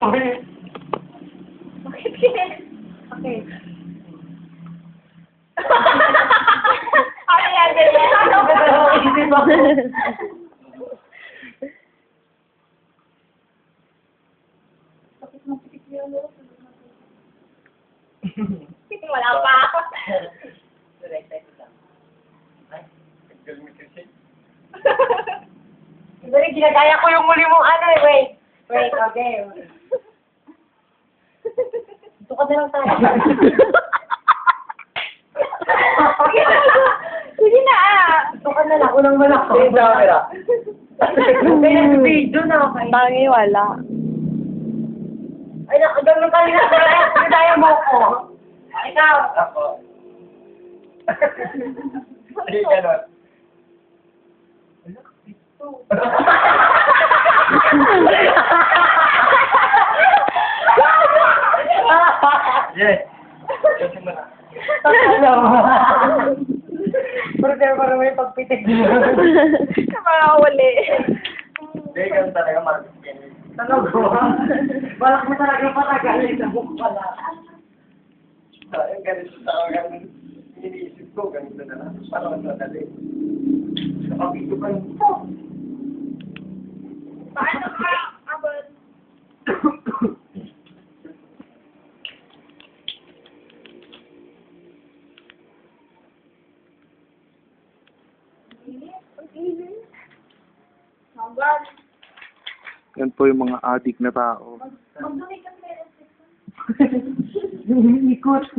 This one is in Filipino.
Okay. Okay. Ano yan, yun? Wala pa. Dali, ginagaya ko yung muli mong ano eh. Wait. Wait, okay. Dito ka na lang tayo. Sige na ah. Dito ka na lang. Unang malak ko. Yung camera. Kaya sa video na. okay. Tangi, wala. Ay, nakagano ka rin ako. Ginagaya mo ko. Ikaw. Ako. Hindi ganon. Yes. Kasi mo na. Pero kaya para may pagpitik Nakakawali. Hindi ganun talaga market ganun. Tanog ko. Balak mo talaga patagalin sa book pala. Yung ganito sa ganun. Iniisip ko, ganito na lang. Mas madali? Nakapito pa yung Paano ka? Abot. Ang init. Hanggang. Yan po yung mga addict na tao. Magdumi ka meron. Ikot.